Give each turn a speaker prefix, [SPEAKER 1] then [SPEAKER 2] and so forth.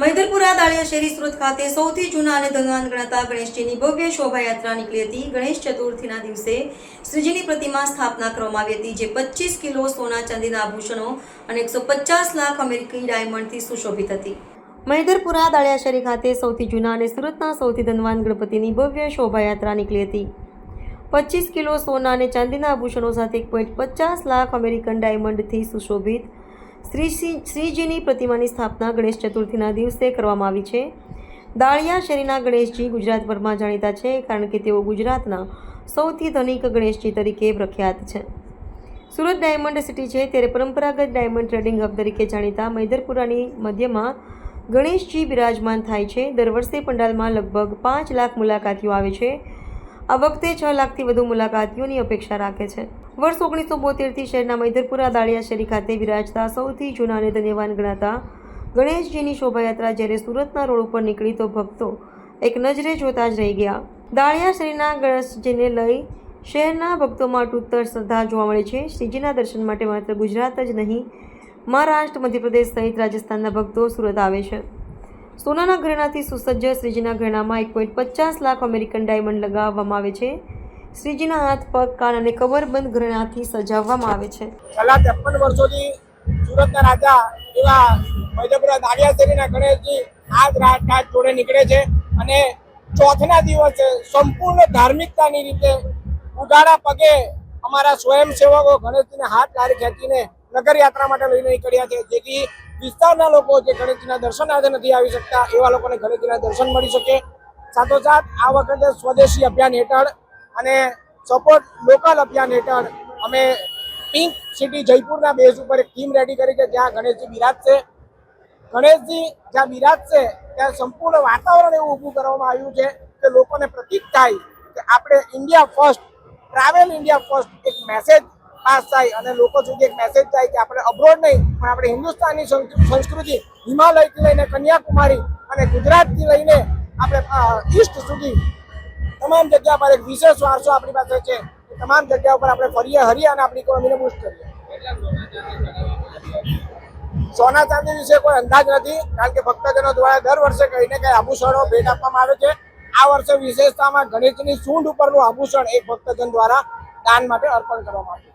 [SPEAKER 1] મૈદરપુરા દાળિયા શેરી સુરત ખાતે સૌથી જૂના અને ધનવાન ગણાતા ગણેશજીની ભવ્ય શોભાયાત્રા નીકળી હતી. ગણેશ ચતુર્થીના દિવસે શ્રીજીની પ્રતિમા સ્થાપના કરવામાં આવી હતી, જે પચીસ કિલો સોના ચાંદીના આભૂષણો અને એકસો પચાસ લાખ અમેરિકી ડાયમંડથી સુશોભિત હતી. મૈદરપુરા દાળિયા શેરી ખાતે સૌથી જૂના અને સુરતના સૌથી ધનવાન ગણપતિની ભવ્ય શોભાયાત્રા નીકળી હતી. પચીસ કિલો સોના અને ચાંદીના આભૂષણો સાથે એક પોઈન્ટ પચાસ લાખ અમેરિકન ડાયમંડથી સુશોભિત શ્રી શ્રી- શ્રીજીની પ્રતિમાની સ્થાપના ગણેશ ચતુર્થીના દિવસે કરવામાં આવી છે. દાળિયા શેરીના ગણેશજી ગુજરાતભરમાં જાણીતા છે કારણ કે તેઓ ગુજરાતના સૌથી ધનિક ગણેશજી તરીકે પ્રખ્યાત છે. સુરત ડાયમંડ સિટી છે ત્યારે પરંપરાગત ડાયમંડ ટ્રેડિંગ હબ તરીકે જાણીતા મૈદરપુરાની મધ્યમાં ગણેશજી બિરાજમાન થાય છે. દર વર્ષે પંડાલમાં લગભગ પાંચ લાખ મુલાકાતીઓ આવે છે. આ વખતે છ લાખથી વધુ મુલાકાતીઓની અપેક્ષા રાખે છે. વર્ષ ઓગણીસો બોતેરથી શહેરના મૈદરપુરા દાળિયા શેરી ખાતે બિરાજતા સૌથી જૂના અને ધન્યવાન ગણાતા ગણેશજીની શોભાયાત્રા જ્યારે સુરતના રોડ ઉપર નીકળી તો ભક્તો એક નજરે જોતા જ રહી ગયા. દાળિયા શેરીના ગણેશજીને લઈ શહેરના ભક્તોમાં તૂતર શ્રદ્ધા જોવા મળે છે. શ્રીજીના દર્શન માટે માત્ર ગુજરાત જ નહીં, મહારાષ્ટ્ર, મધ્યપ્રદેશ સહિત રાજસ્થાનના ભક્તો સુરત આવે છે. સોનાના ઘરેણાથી સુસજ્જ શ્રીજીના ઘરેણામાં એક પોઈન્ટ પચાસ લાખ અમેરિકન ડાયમંડ લગાવવામાં આવે છે. શ્રીજીના હાથ, પગ, કાન અને કવરબંધ ઘરેણાથી સજાવવામાં આવે છે.
[SPEAKER 2] છેલ્લા ત્રેપન વર્ષોથી સુરતના રાજા એવા મધ્યપ્રદેશ દાડિયાશેરીના ગણેશજી આજ રાત રાત જોડે નીકળે છે અને ચોથના દિવસે સંપૂર્ણ ધાર્મિકતાની રીતે ઉગાડા પગે અમારા સ્વયંસેવકો ગણેશજીને હાથ લારી ખેંચીને નગર યાત્રા માટે લઈને નીકળ્યા છે. જેથી વિસ્તારના લોકો જે ગણેશજીના આજે નથી આવી શકતા, એવા લોકોને ગણેશજીના દર્શન મળી શકે. સાથોસાથ આ વખતે સ્વદેશી અભિયાન હેઠળ અને સપોર્ટ લોકલ અભિયાન હેઠળ અમે પિંક સિટી જયપુરના બેઝ ઉપર એક ટીમ રેડી કરી છે, જ્યાં ગણેશજી બિરાજશે. ગણેશજી જ્યાં બિરાજશે, ત્યાં સંપૂર્ણ વાતાવરણ એવું ઊભું કરવામાં આવ્યું છે કે લોકોને પ્રતીક થાય કે આપણે India first travel India first એક મેસેજ પાસ થાય અને લોકો સુધી એક મેસેજ થાય કે આપણે અબ્રોડ નહીં, પણ આપણે હિન્દુસ્તાનની સંસ્કૃતિ હિમાલયથી લઈને કન્યાકુમારી અને ગુજરાતથી લઈને આપણે ઈસ્ટ સુધી તમામ જગ્યા પર એક વિશેષ વારસો આપણી પાસે છે. તમામ જગ્યા ઉપર આપણે ફરીએ હરીએ અને આપણી ઇકોનોમીને બુસ્ટ કરીએ. સોના ચાંદી વિશે કોઈ અંદાજ નથી, કારણ કે ભક્તજનો દ્વારા દર વર્ષે કહીને કઈ આભૂષણો ભેટ આપવામાં આવે છે. આ વર્ષે વિશેષતામાં ગણેશની સૂંઢ ઉપરનું આભૂષણ એક ભક્તજન દ્વારા દાન માટે અર્પણ કરવામાં આવ્યું